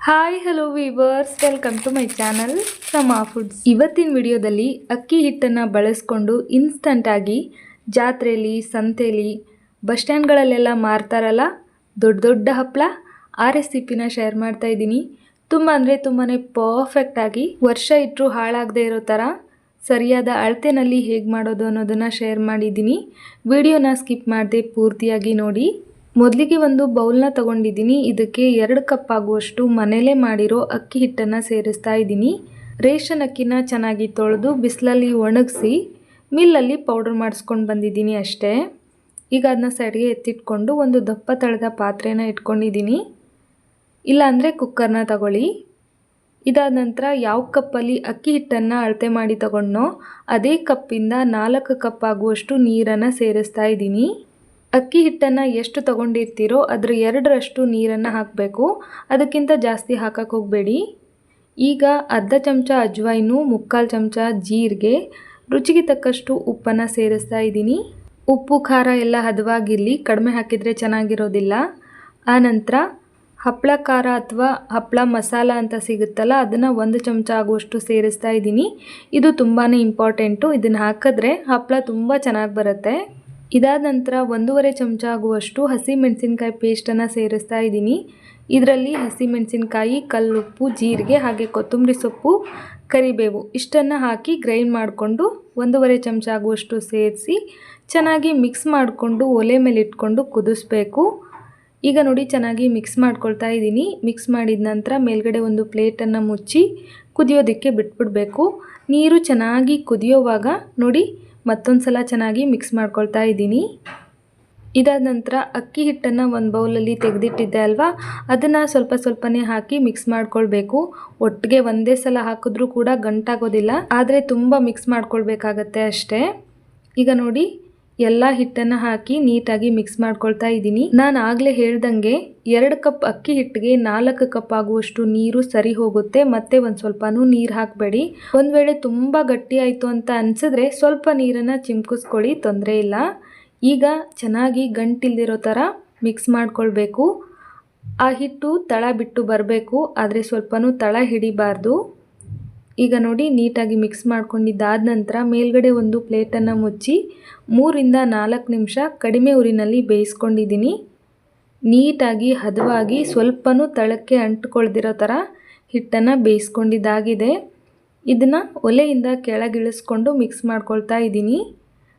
Hi hello viewers welcome to my channel Sama foods ಇವತ್ತಿನ ವಿಡಿಯೋದಲ್ಲಿ ಅಕ್ಕಿ ಹಿಟ್ಟನ್ನು ಬಳಸ್ಕೊಂಡು ಇನ್ಸ್ಟಂಟಾಗಿ ಜಾತ್ರೆಯಲ್ಲಿ ಸಂತೆಯಲ್ಲಿ ಬಸ್ ಸ್ಟ್ಯಾಂಡ್ಗಳಲ್ಲೆಲ್ಲ ಮಾರ್ತಾರಲ್ಲ, ದೊಡ್ಡ ದೊಡ್ಡ ಹಪ್ಪಳ ಆ ರೆಸಿಪಿನ ಶೇರ್ ಮಾಡ್ತಾ ಇದ್ದೀನಿ. ತುಂಬ ಅಂದರೆ ತುಂಬಾ ಪರ್ಫೆಕ್ಟಾಗಿ ವರ್ಷ ಇಟ್ಟರು ಹಾಳಾಗದೇ ಇರೋ ಥರ ಸರಿಯಾದ ಅಳತೆನಲ್ಲಿ ಹೇಗೆ ಮಾಡೋದು ಅನ್ನೋದನ್ನು ಶೇರ್ ಮಾಡಿದ್ದೀನಿ. ವಿಡಿಯೋನ ಸ್ಕಿಪ್ ಮಾಡದೆ ಪೂರ್ತಿಯಾಗಿ ನೋಡಿ. ಮೊದಲಿಗೆ ಒಂದು ಬೌಲ್ನ ತಗೊಂಡಿದ್ದೀನಿ. ಇದಕ್ಕೆ ಎರಡು ಕಪ್ ಆಗುವಷ್ಟು ಮನೇಲೆ ಮಾಡಿರೋ ಅಕ್ಕಿ ಹಿಟ್ಟನ್ನು ಸೇರಿಸ್ತಾ ಇದ್ದೀನಿ. ರೇಷನ್ ಅಕ್ಕಿನ ಚೆನ್ನಾಗಿ ತೊಳೆದು ಬಿಸಿಲಲ್ಲಿ ಒಣಗಿಸಿ ಮಿಲ್ಲಲ್ಲಿ ಪೌಡರ್ ಮಾಡಿಸ್ಕೊಂಡು ಬಂದಿದ್ದೀನಿ ಅಷ್ಟೇ. ಈಗ ಅದನ್ನ ಸೈಡ್ಗೆ ಎತ್ತಿಟ್ಕೊಂಡು ಒಂದು ದಪ್ಪ ತಳೆದ ಪಾತ್ರೆನ ಇಟ್ಕೊಂಡಿದ್ದೀನಿ. ಇಲ್ಲಾಂದರೆ ಕುಕ್ಕರ್ನ ತಗೊಳ್ಳಿ. ಇದಾದ ನಂತರ ಯಾವ ಕಪ್ಪಲ್ಲಿ ಅಕ್ಕಿ ಹಿಟ್ಟನ್ನು ಅಳತೆ ಮಾಡಿ ತಗೊಂಡೋ ಅದೇ ಕಪ್ಪಿಂದ ನಾಲ್ಕು ಕಪ್ ಆಗುವಷ್ಟು ನೀರನ್ನು ಸೇರಿಸ್ತಾ ಇದ್ದೀನಿ. ಅಕ್ಕಿ ಹಿಟ್ಟನ್ನು ಎಷ್ಟು ತಗೊಂಡಿರ್ತೀರೋ ಅದರ ಎರಡರಷ್ಟು ನೀರನ್ನು ಹಾಕಬೇಕು. ಅದಕ್ಕಿಂತ ಜಾಸ್ತಿ ಹಾಕಕ್ಕೆ ಹೋಗಬೇಡಿ. ಈಗ ಅರ್ಧ ಚಮಚ ಅಜ್ವಾಯಿನು ಮುಕ್ಕಾಲು ಚಮಚ ಜೀರಿಗೆ. ರುಚಿಗೆ ತಕ್ಕಷ್ಟು ಉಪ್ಪನ್ನು ಸೇರಿಸ್ತಾ ಇದ್ದೀನಿ. ಉಪ್ಪು, ಖಾರ ಎಲ್ಲ ಹದವಾಗಿರಲಿ, ಕಡಿಮೆ ಹಾಕಿದರೆ ಚೆನ್ನಾಗಿರೋದಿಲ್ಲ. ಆನಂತರ ಹಪ್ಪಳ ಖಾರ ಅಥವಾ ಹಪ್ಪಳ ಮಸಾಲ ಅಂತ ಸಿಗುತ್ತಲ್ಲ, ಅದನ್ನು ಒಂದು ಚಮಚ ಆಗುವಷ್ಟು ಸೇರಿಸ್ತಾ ಇದ್ದೀನಿ. ಇದು ತುಂಬಾ ಇಂಪಾರ್ಟೆಂಟು ಇದನ್ನು ಹಾಕಿದ್ರೆ ಹಪ್ಪಳ ತುಂಬ ಚೆನ್ನಾಗಿ ಬರುತ್ತೆ. ಇದಾದ ನಂತರ ಒಂದೂವರೆ ಚಮಚ ಆಗುವಷ್ಟು ಹಸಿ ಮೆಣಸಿನ್ಕಾಯಿ ಪೇಸ್ಟನ್ನು ಸೇರಿಸ್ತಾ ಇದ್ದೀನಿ. ಇದರಲ್ಲಿ ಹಸಿ ಮೆಣಸಿನ್ಕಾಯಿ, ಕಲ್ಲುಪ್ಪು, ಜೀರಿಗೆ ಹಾಗೆ ಕೊತ್ತಂಬರಿ ಸೊಪ್ಪು, ಕರಿಬೇವು ಇಷ್ಟನ್ನು ಹಾಕಿ ಗ್ರೈಂಡ್ ಮಾಡಿಕೊಂಡು ಒಂದೂವರೆ ಚಮಚ ಆಗುವಷ್ಟು ಸೇರಿಸಿ ಚೆನ್ನಾಗಿ ಮಿಕ್ಸ್ ಮಾಡಿಕೊಂಡು ಒಲೆ ಮೇಲೆ ಇಟ್ಕೊಂಡು ಕುದಿಸ್ಬೇಕು. ಈಗ ನೋಡಿ ಚೆನ್ನಾಗಿ ಮಿಕ್ಸ್ ಮಾಡ್ಕೊಳ್ತಾ ಇದ್ದೀನಿ. ಮಿಕ್ಸ್ ಮಾಡಿದ ನಂತರ ಮೇಲ್ಗಡೆ ಒಂದು ಪ್ಲೇಟನ್ನು ಮುಚ್ಚಿ ಕುದಿಯೋದಕ್ಕೆ ಬಿಟ್ಬಿಡಬೇಕು. ನೀರು ಚೆನ್ನಾಗಿ ಕುದಿಯೋವಾಗ ನೋಡಿ ಮತ್ತೊಂದು ಸಲ ಚೆನ್ನಾಗಿ ಮಿಕ್ಸ್ ಮಾಡ್ಕೊಳ್ತಾ ಇದ್ದೀನಿ. ಇದಾದ ನಂತರ ಅಕ್ಕಿ ಹಿಟ್ಟನ್ನು ಒಂದು ಬೌಲಲ್ಲಿ ತೆಗೆದಿಟ್ಟಿದ್ದೆ ಅಲ್ವಾ? ಅದನ್ನು ಸ್ವಲ್ಪ ಸ್ವಲ್ಪನೇ ಹಾಕಿ ಮಿಕ್ಸ್ ಮಾಡ್ಕೊಳ್ಬೇಕು. ಒಟ್ಟಿಗೆ ಒಂದೇ ಸಲ ಹಾಕಿದ್ರೂ ಕೂಡ ಗಂಟಾಗೋದಿಲ್ಲ. ಆದರೆ ತುಂಬ ಮಿಕ್ಸ್ ಮಾಡ್ಕೊಳ್ಬೇಕಾಗತ್ತೆ ಅಷ್ಟೇ. ಈಗ ನೋಡಿ ಎಲ್ಲ ಹಿಟ್ಟನ್ನು ಹಾಕಿ ನೀಟಾಗಿ ಮಿಕ್ಸ್ ಮಾಡ್ಕೊಳ್ತಾ ಇದ್ದೀನಿ. ನಾನು ಆಗಲೇ ಹೇಳ್ದಂಗೆ ಎರಡು ಕಪ್ ಅಕ್ಕಿ ಹಿಟ್ಟಿಗೆ ನಾಲ್ಕು ಕಪ್ ಆಗುವಷ್ಟು ನೀರು ಸರಿ ಹೋಗುತ್ತೆ. ಮತ್ತೆ ಒಂದು ಸ್ವಲ್ಪನೂ ನೀರು ಹಾಕಬೇಡಿ. ಒಂದು ವೇಳೆ ತುಂಬ ಗಟ್ಟಿ ಆಯಿತು ಅಂತ ಅನಿಸಿದ್ರೆ ಸ್ವಲ್ಪ ನೀರನ್ನು ಚಿಮ್ಕಿಸ್ಕೊಳ್ಳಿ, ತೊಂದರೆ ಇಲ್ಲ. ಈಗ ಚೆನ್ನಾಗಿ ಗಂಟಿಲ್ದಿರೋ ಥರ ಮಿಕ್ಸ್ ಮಾಡ್ಕೊಳ್ಬೇಕು. ಆ ಹಿಟ್ಟು ತಳ ಬಿಟ್ಟು ಬರಬೇಕು, ಆದರೆ ಸ್ವಲ್ಪನೂ ತಳ ಹಿಡಿಬಾರ್ದು. ಈಗ ನೋಡಿ, ನೀಟಾಗಿ ಮಿಕ್ಸ್ ಮಾಡ್ಕೊಂಡಿದ್ದಾದ ನಂತರ ಮೇಲ್ಗಡೆ ಒಂದು ಪ್ಲೇಟನ್ನು ಮುಚ್ಚಿ ಮೂರಿಂದ ನಾಲ್ಕು ನಿಮಿಷ ಕಡಿಮೆ ಉರಿನಲ್ಲಿ ಬೇಯಿಸ್ಕೊಂಡಿದ್ದೀನಿ. ನೀಟಾಗಿ ಹದವಾಗಿ ಸ್ವಲ್ಪನೂ ತಳಕ್ಕೆ ಅಂಟ್ಕೊಳ್ದಿರೋ ಥರ ಹಿಟ್ಟನ್ನು ಬೇಯಿಸ್ಕೊಂಡಿದ್ದಾಗಿದೆ. ಇದನ್ನು ಒಲೆಯಿಂದ ಕೆಳಗಿಳಿಸ್ಕೊಂಡು ಮಿಕ್ಸ್ ಮಾಡ್ಕೊಳ್ತಾ ಇದ್ದೀನಿ.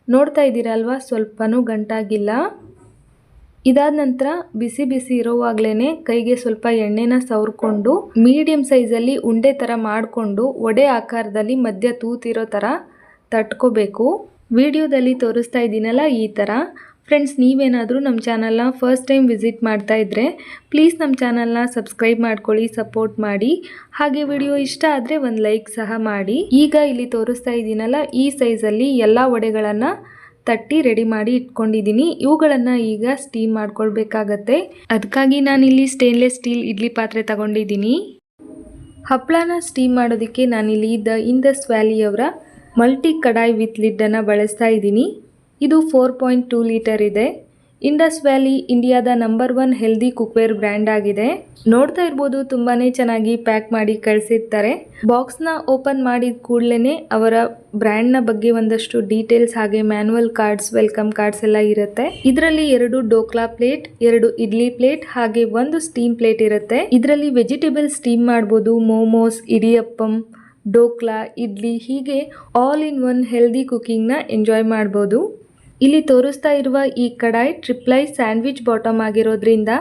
ನೋಡ್ತಾ ಇದ್ದೀರಲ್ವ, ಸ್ವಲ್ಪನೂ ಗಂಟಾಗಿಲ್ಲ. ಇದಾದ ನಂತರ ಬಿಸಿ ಬಿಸಿ ಇರೋವಾಗ್ಲೇನೆ ಕೈಗೆ ಸ್ವಲ್ಪ ಎಣ್ಣೆನ ಸವರ್ಕೊಂಡು ಮೀಡಿಯಂ ಸೈಜಲ್ಲಿ ಉಂಡೆ ಥರ ಮಾಡಿಕೊಂಡು ಒಡೆ ಆಕಾರದಲ್ಲಿ ಮಧ್ಯ ತೂತಿರೋ ಥರ ತಟ್ಕೋಬೇಕು. ವಿಡಿಯೋದಲ್ಲಿ ತೋರಿಸ್ತಾ ಇದ್ದೀನಲ್ಲ ಈ ಥರ. ಫ್ರೆಂಡ್ಸ್, ನೀವೇನಾದರೂ ನಮ್ಮ ಚಾನಲ್ನ ಫಸ್ಟ್ ಟೈಮ್ ವಿಸಿಟ್ ಮಾಡ್ತಾ ಇದ್ದರೆ ಪ್ಲೀಸ್ ನಮ್ಮ ಚಾನಲ್ನ ಸಬ್ಸ್ಕ್ರೈಬ್ ಮಾಡ್ಕೊಳ್ಳಿ, ಸಪೋರ್ಟ್ ಮಾಡಿ. ಹಾಗೆ ವಿಡಿಯೋ ಇಷ್ಟ ಆದರೆ ಒಂದು ಲೈಕ್ ಸಹ ಮಾಡಿ. ಈಗ ಇಲ್ಲಿ ತೋರಿಸ್ತಾ ಇದ್ದೀನಲ್ಲ ಈ ಸೈಜಲ್ಲಿ ಎಲ್ಲ ವಡೆಗಳನ್ನು ತಟ್ಟಿ ರೆಡಿ ಮಾಡಿ ಇಟ್ಕೊಂಡಿದ್ದೀನಿ. ಇವುಗಳನ್ನು ಈಗ ಸ್ಟೀಮ್ ಮಾಡ್ಕೊಳ್ಬೇಕಾಗತ್ತೆ. ಅದಕ್ಕಾಗಿ ನಾನಿಲ್ಲಿ ಸ್ಟೇನ್ಲೆಸ್ ಸ್ಟೀಲ್ ಇಡ್ಲಿ ಪಾತ್ರೆ ತಗೊಂಡಿದ್ದೀನಿ. ಹಪ್ಪಳನ ಸ್ಟೀಮ್ ಮಾಡೋದಕ್ಕೆ ನಾನಿಲ್ಲಿ ದ ಇಂದಸ್ ವ್ಯಾಲಿಯವರ ಮಲ್ಟಿ ಕಡಾಯಿ ವಿತ್ ಲಿಡ್ಡನ್ನು ಬಳಸ್ತಾ ಇದ್ದೀನಿ. ಇದು ಫೋರ್ ಪಾಯಿಂಟ್ ಟೂ ಲೀಟರ್ ಇದೆ. ಇಂಡಸ್ ವ್ಯಾಲಿ ಇಂಡಿಯಾದ number one healthy cookware brand ಆಗಿದೆ. ನೋಡ್ತಾ ಇರ್ಬೋದು, ತುಂಬಾನೇ ಚೆನ್ನಾಗಿ ಪ್ಯಾಕ್ ಮಾಡಿ ಕಳಿಸಿರ್ತಾರೆ. ಬಾಕ್ಸ್ನ ಓಪನ್ ಮಾಡಿದ ಕೂಡಲೇ ಅವರ ಬ್ರ್ಯಾಂಡ್ನ ಬಗ್ಗೆ ಒಂದಷ್ಟು ಡೀಟೇಲ್ಸ್ ಹಾಗೆ ಮ್ಯಾನುವಲ್ ಕಾರ್ಡ್ಸ್, ವೆಲ್ಕಮ್ ಕಾರ್ಡ್ಸ್ ಎಲ್ಲ ಇರುತ್ತೆ. ಇದರಲ್ಲಿ ಎರಡು ಡೋಕ್ಲಾ ಪ್ಲೇಟ್, ಎರಡು ಇಡ್ಲಿ ಪ್ಲೇಟ್, ಹಾಗೆ ಒಂದು ಸ್ಟೀಮ್ ಪ್ಲೇಟ್ ಇರುತ್ತೆ. ಇದರಲ್ಲಿ ವೆಜಿಟೇಬಲ್ ಸ್ಟೀಮ್ ಮಾಡ್ಬೋದು, ಮೋಮೋಸ್, ಇಡಿಯಪ್ಪಂ, ಡೋಕ್ಲಾ, ಇಡ್ಲಿ ಹೀಗೆ ಆಲ್ ಇನ್ ಒನ್ ಹೆಲ್ದಿ ಕುಕಿಂಗ್ನ ಎಂಜಾಯ್ ಮಾಡ್ಬೋದು. ಇಲ್ಲಿ ತೋರಿಸ್ತಾ ಇರುವ ಈ ಕಡಾಯಿ ಟ್ರಿಪ್ಲೈ ಸ್ಯಾಂಡ್ವಿಚ್ ಬಾಟಮ್ ಆಗಿರೋದ್ರಿಂದ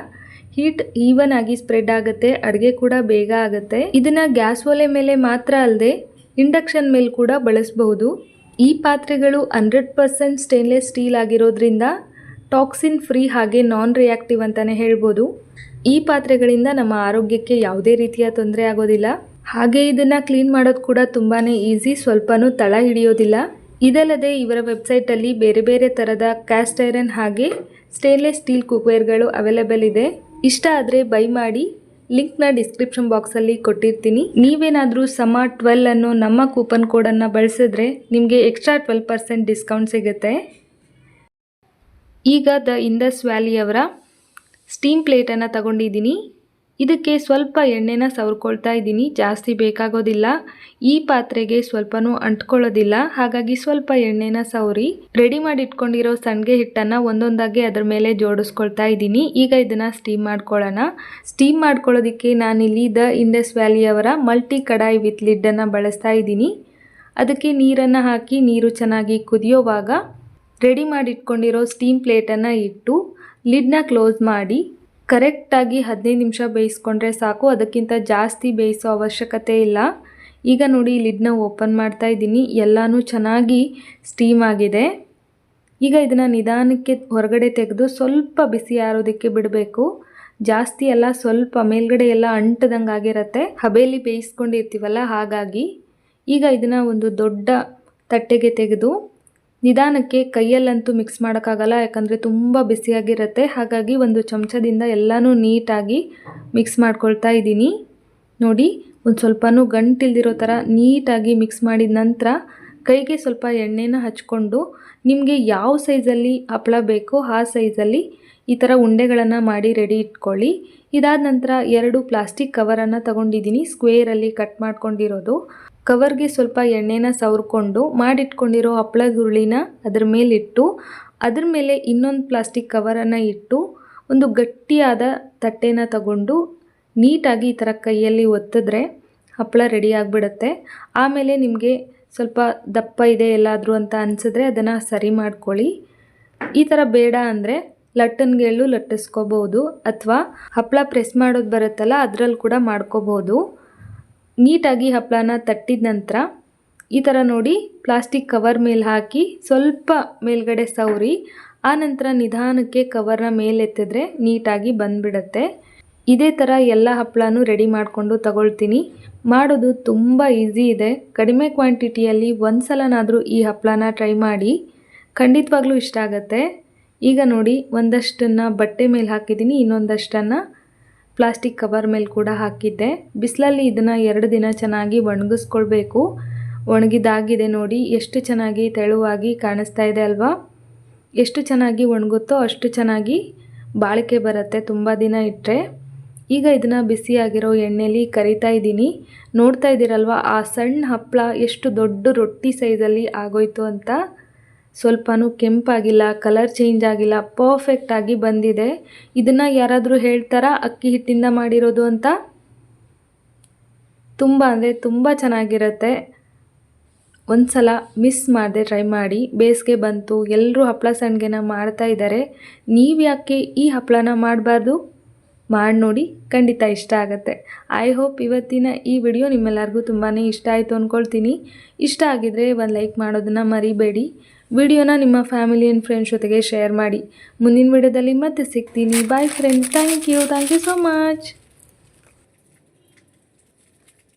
ಹೀಟ್ ಈವನ್ ಆಗಿ ಸ್ಪ್ರೆಡ್ ಆಗುತ್ತೆ, ಅಡುಗೆ ಕೂಡ ಬೇಗ ಆಗುತ್ತೆ. ಇದನ್ನ ಗ್ಯಾಸ್ ಒಲೆ ಮೇಲೆ ಮಾತ್ರ ಅಲ್ಲದೆ ಇಂಡಕ್ಷನ್ ಮೇಲೆ ಕೂಡ ಬಳಸಬಹುದು. ಈ ಪಾತ್ರೆಗಳು ಹಂಡ್ರೆಡ್ ಪರ್ಸೆಂಟ್ ಸ್ಟೇನ್ಲೆಸ್ ಸ್ಟೀಲ್ ಆಗಿರೋದ್ರಿಂದ ಟಾಕ್ಸಿನ್ ಫ್ರೀ ಹಾಗೆ ನಾನ್ ರಿಯಾಕ್ಟಿವ್ ಅಂತಲೇ ಹೇಳ್ಬೋದು. ಈ ಪಾತ್ರೆಗಳಿಂದ ನಮ್ಮ ಆರೋಗ್ಯಕ್ಕೆ ಯಾವುದೇ ರೀತಿಯ ತೊಂದರೆ ಆಗೋದಿಲ್ಲ. ಹಾಗೆ ಇದನ್ನು ಕ್ಲೀನ್ ಮಾಡೋದು ಕೂಡ ತುಂಬಾ ಈಸಿ, ಸ್ವಲ್ಪನೂ ತಳ ಹಿಡಿಯೋದಿಲ್ಲ. ಇದಲ್ಲದೆ ಇವರ ವೆಬ್ಸೈಟಲ್ಲಿ ಬೇರೆ ಬೇರೆ ಥರದ ಕ್ಯಾಸ್ಟ್ ಐರನ್ ಹಾಗೆ ಸ್ಟೇನ್ಲೆಸ್ ಸ್ಟೀಲ್ ಕುಕ್ವೇರ್ಗಳು ಅವೈಲೇಬಲ್ ಇದೆ. ಇಷ್ಟ ಆದರೆ ಬೈ ಮಾಡಿ ಲಿಂಕ್ನ ಡಿಸ್ಕ್ರಿಪ್ಷನ್ ಬಾಕ್ಸಲ್ಲಿ ಕೊಟ್ಟಿರ್ತೀನಿ. ನೀವೇನಾದರೂ ಸಮ ಟ್ವೆಲ್ ಅನ್ನೋ ನಮ್ಮ ಕೂಪನ್ ಕೋಡನ್ನು ಬಳಸಿದ್ರೆ ನಿಮಗೆ ಎಕ್ಸ್ಟ್ರಾ ಟ್ವೆಲ್ ಪರ್ಸೆಂಟ್ ಡಿಸ್ಕೌಂಟ್ ಸಿಗುತ್ತೆ. ಈಗ ದ ಇಂಡಸ್ ವ್ಯಾಲಿಯವರ ಸ್ಟೀಮ್ ಪ್ಲೇಟನ್ನು ತಗೊಂಡಿದ್ದೀನಿ. ಇದಕ್ಕೆ ಸ್ವಲ್ಪ ಎಣ್ಣೆನ ಸವರ್ಕೊಳ್ತಾ ಇದ್ದೀನಿ. ಜಾಸ್ತಿ ಬೇಕಾಗೋದಿಲ್ಲ. ಈ ಪಾತ್ರೆಗೆ ಸ್ವಲ್ಪನೂ ಅಂಟ್ಕೊಳ್ಳೋದಿಲ್ಲ. ಹಾಗಾಗಿ ಸ್ವಲ್ಪ ಎಣ್ಣೆನ ಸವರಿ. ರೆಡಿ ಮಾಡಿ ಇಟ್ಕೊಂಡಿರೋ ಸಣ್ಣಗೆ ಹಿಟ್ಟನ್ನು ಒಂದೊಂದಾಗಿ ಅದರ ಮೇಲೆ ಜೋಡಿಸ್ಕೊಳ್ತಾ ಇದ್ದೀನಿ. ಈಗ ಇದನ್ನು ಸ್ಟೀಮ್ ಮಾಡ್ಕೊಳ್ಳೋಣ. ಸ್ಟೀಮ್ ಮಾಡ್ಕೊಳ್ಳೋದಕ್ಕೆ ನಾನಿಲ್ಲಿ ದ ಇಂಡಸ್ ವ್ಯಾಲಿಯವರ ಮಲ್ಟಿ ಕಡಾಯಿ ವಿತ್ ಲಿಡ್ಡನ್ನು ಬಳಸ್ತಾ ಇದ್ದೀನಿ. ಅದಕ್ಕೆ ನೀರನ್ನು ಹಾಕಿ ನೀರು ಚೆನ್ನಾಗಿ ಕುದಿಯೋವಾಗ ರೆಡಿ ಮಾಡಿ ಇಟ್ಕೊಂಡಿರೋ ಸ್ಟೀಮ್ ಪ್ಲೇಟನ್ನು ಇಟ್ಟು ಲಿಡ್ನ ಕ್ಲೋಸ್ ಮಾಡಿ ಕರೆಕ್ಟಾಗಿ ಹದಿನೈದು ನಿಮಿಷ ಬೇಯಿಸ್ಕೊಂಡ್ರೆ ಸಾಕು, ಅದಕ್ಕಿಂತ ಜಾಸ್ತಿ ಬೇಯಿಸೋ ಅವಶ್ಯಕತೆ ಇಲ್ಲ. ಈಗ ನೋಡಿ ಲಿಡ್ನ ಓಪನ್ ಮಾಡ್ತಾ ಇದ್ದೀನಿ. ಎಲ್ಲನೂ ಚೆನ್ನಾಗಿ ಸ್ಟೀಮ್ ಆಗಿದೆ. ಈಗ ಇದನ್ನು ನಿಧಾನಕ್ಕೆ ಹೊರಗಡೆ ತೆಗೆದು ಸ್ವಲ್ಪ ಬಿಸಿ ಆರೋದಕ್ಕೆ ಬಿಡಬೇಕು. ಜಾಸ್ತಿ ಎಲ್ಲ ಸ್ವಲ್ಪ ಮೇಲ್ಗಡೆ ಎಲ್ಲ ಅಂಟದಂಗೆ ಆಗಿರುತ್ತೆ. ಹಬೇಲಿ ಬೇಯಿಸ್ಕೊಂಡಿರ್ತೀವಲ್ಲ, ಹಾಗಾಗಿ. ಈಗ ಇದನ್ನು ಒಂದು ದೊಡ್ಡ ತಟ್ಟೆಗೆ ತೆಗೆದು ನಿಧಾನಕ್ಕೆ ಕೈಯಲ್ಲಂತೂ ಮಿಕ್ಸ್ ಮಾಡೋಕ್ಕಾಗಲ್ಲ, ಯಾಕಂದರೆ ತುಂಬ ಬಿಸಿಯಾಗಿರುತ್ತೆ ಹಾಗಾಗಿ ಒಂದು ಚಮಚದಿಂದ ಎಲ್ಲನೂ ನೀಟಾಗಿ ಮಿಕ್ಸ್ ಮಾಡ್ಕೊಳ್ತಾ ಇದ್ದೀನಿ. ನೋಡಿ, ಒಂದು ಸ್ವಲ್ಪನೂ ಗಂಟಿಲ್ದಿರೋ ಥರ ನೀಟಾಗಿ ಮಿಕ್ಸ್ ಮಾಡಿದ ನಂತರ ಕೈಗೆ ಸ್ವಲ್ಪ ಎಣ್ಣೆನ ಹಚ್ಕೊಂಡು ನಿಮಗೆ ಯಾವ ಸೈಜಲ್ಲಿ ಹಪ್ಪಳ ಬೇಕೋ ಆ ಸೈಜಲ್ಲಿ ಈ ಥರ ಉಂಡೆಗಳನ್ನು ಮಾಡಿ ರೆಡಿ ಇಟ್ಕೊಳ್ಳಿ. ಇದಾದ ನಂತರ ಎರಡು ಪ್ಲಾಸ್ಟಿಕ್ ಕವರನ್ನು ತಗೊಂಡಿದ್ದೀನಿ ಸ್ಕ್ವೇರಲ್ಲಿ ಕಟ್ ಮಾಡ್ಕೊಂಡಿರೋದು. ಕವರ್ಗೆ ಸ್ವಲ್ಪ ಎಣ್ಣೆನ ಸವರ್ಕೊಂಡು ಮಾಡಿಟ್ಕೊಂಡಿರೋ ಹಪ್ಪಳದ ಹುರುಳಿನ ಅದ್ರ ಮೇಲಿಟ್ಟು, ಅದ್ರ ಮೇಲೆ ಇನ್ನೊಂದು ಪ್ಲಾಸ್ಟಿಕ್ ಕವರನ್ನು ಇಟ್ಟು, ಒಂದು ಗಟ್ಟಿಯಾದ ತಟ್ಟೆನ ತಗೊಂಡು ನೀಟಾಗಿ ಈ ಥರ ಕೈಯಲ್ಲಿ ಒತ್ತಿದ್ರೆ ಹಪ್ಪಳ ರೆಡಿ ಆಗಿಬಿಡುತ್ತೆ. ಆಮೇಲೆ ನಿಮಗೆ ಸ್ವಲ್ಪ ದಪ್ಪ ಇದೆ ಎಲ್ಲಾದರೂ ಅಂತ ಅನಿಸಿದ್ರೆ ಅದನ್ನು ಸರಿ ಮಾಡ್ಕೊಳ್ಳಿ. ಈ ಥರ ಬೇಡ ಅಂದರೆ ಲಟ್ಟನ್ಗೆಳ್ಳು ಲಟ್ಟಿಸ್ಕೋಬೋದು ಅಥವಾ ಹಪ್ಪಳ ಪ್ರೆಸ್ ಮಾಡೋದು ಬರುತ್ತಲ್ಲ ಅದರಲ್ಲಿ ಕೂಡ ಮಾಡ್ಕೋಬೋದು. ನೀಟಾಗಿ ಹಪ್ಪಳನ ತಟ್ಟಿದ ನಂತರ ಈ ಥರ ನೋಡಿ ಪ್ಲಾಸ್ಟಿಕ್ ಕವರ್ ಮೇಲೆ ಹಾಕಿ ಸ್ವಲ್ಪ ಮೇಲ್ಗಡೆ ಸವರಿ, ಆ ನಂತರ ನಿಧಾನಕ್ಕೆ ಕವರ್ನ ಮೇಲೆತ್ತಿದ್ರೆ ನೀಟಾಗಿ ಬಂದುಬಿಡತ್ತೆ. ಇದೇ ಥರ ಎಲ್ಲ ಹಪ್ಪಳನೂ ರೆಡಿ ಮಾಡಿಕೊಂಡು ತಗೊಳ್ತೀನಿ. ಮಾಡೋದು ತುಂಬ ಈಸಿ ಇದೆ. ಕಡಿಮೆ ಕ್ವಾಂಟಿಟಿಯಲ್ಲಿ ಒಂದು ಸಲನಾದರೂ ಈ ಹಪ್ಪಳನ ಟ್ರೈ ಮಾಡಿ ಖಂಡಿತವಾಗ್ಲೂ ಇಷ್ಟ ಆಗುತ್ತೆ. ಈಗ ನೋಡಿ ಒಂದಷ್ಟನ್ನು ಬಟ್ಟೆ ಮೇಲೆ ಹಾಕಿದ್ದೀನಿ, ಇನ್ನೊಂದಷ್ಟನ್ನು ಪ್ಲಾಸ್ಟಿಕ್ ಕವರ್ ಮೇಲೆ ಕೂಡ ಹಾಕಿದ್ದೆ. ಬಿಸಿಲಲ್ಲಿ ಇದನ್ನು ಎರಡು ದಿನ ಚೆನ್ನಾಗಿ ಒಣಗಿಸ್ಕೊಳ್ಬೇಕು. ಒಣಗಿದಾಗಿದೆ ನೋಡಿ, ಎಷ್ಟು ಚೆನ್ನಾಗಿ ತೆಳುವಾಗಿ ಕಾಣಿಸ್ತಾ ಇದೆ ಅಲ್ವಾ? ಎಷ್ಟು ಚೆನ್ನಾಗಿ ಒಣಗುತ್ತೋ ಅಷ್ಟು ಚೆನ್ನಾಗಿ ಬಾಳಿಕೆ ಬರುತ್ತೆ, ತುಂಬ ದಿನ ಇಟ್ಟರೆ ಈಗ ಇದನ್ನು ಬಿಸಿಯಾಗಿರೋ ಎಣ್ಣೆಲಿ ಕರಿತಾ ಇದ್ದೀನಿ. ನೋಡ್ತಾ ಇದ್ದೀರಲ್ವ, ಆ ಸಣ್ಣ ಹಪ್ಪಳ ಎಷ್ಟು ದೊಡ್ಡ ರೊಟ್ಟಿ ಸೈಜಲ್ಲಿ ಆಗೋಯ್ತು ಅಂತ. ಸ್ವಲ್ಪನೂ ಕೆಂಪಾಗಿಲ್ಲ ಕಲರ್ ಚೇಂಜ್ ಆಗಿಲ್ಲ ಪರ್ಫೆಕ್ಟಾಗಿ ಬಂದಿದೆ. ಇದನ್ನು ಯಾರಾದರೂ ಹೇಳ್ತಾರಾ? ಅಕ್ಕಿ ಹಿಟ್ಟಿಂದ ಮಾಡಿರೋದು ಅಂತ? ತುಂಬ ಅಂದರೆ ತುಂಬ ಚೆನ್ನಾಗಿರುತ್ತೆ. ಒಂದು ಸಲ ಮಿಸ್ ಮಾಡಿದೆ ಟ್ರೈ ಮಾಡಿ. ಬೇಸಿಗೆ ಬಂತು ಎಲ್ಲರೂ ಹಪ್ಪಳ ಸಂಡಿಗೆನ ಮಾಡ್ತಾ ಇದ್ದಾರೆ ನೀವು ಯಾಕೆ ಈ ಹಪ್ಪಳನ ಮಾಡಬಾರ್ದು? ಮಾಡಿ ನೋಡಿ, ಖಂಡಿತ ಇಷ್ಟ ಆಗುತ್ತೆ. ಐ ಹೋಪ್ ಇವತ್ತಿನ ಈ ವಿಡಿಯೋ ನಿಮ್ಮೆಲ್ಲರಿಗೂ ತುಂಬಾ ಇಷ್ಟ ಆಯಿತು ಅಂದ್ಕೊಳ್ತೀನಿ ಇಷ್ಟ ಆಗಿದರೆ ಒಂದು ಲೈಕ್ ಮಾಡೋದನ್ನು ಮರಿಬೇಡಿ. ವಿಡಿಯೋನ ನಿಮ್ಮ ಫ್ಯಾಮಿಲಿ ಆ್ಯಂಡ್ ಫ್ರೆಂಡ್ಸ್ ಜೊತೆಗೆ ಶೇರ್ ಮಾಡಿ. ಮುಂದಿನ ವಿಡಿಯೋದಲ್ಲಿ ಮತ್ತೆ ಸಿಗ್ತೀನಿ. Bye friends thank you thank you so much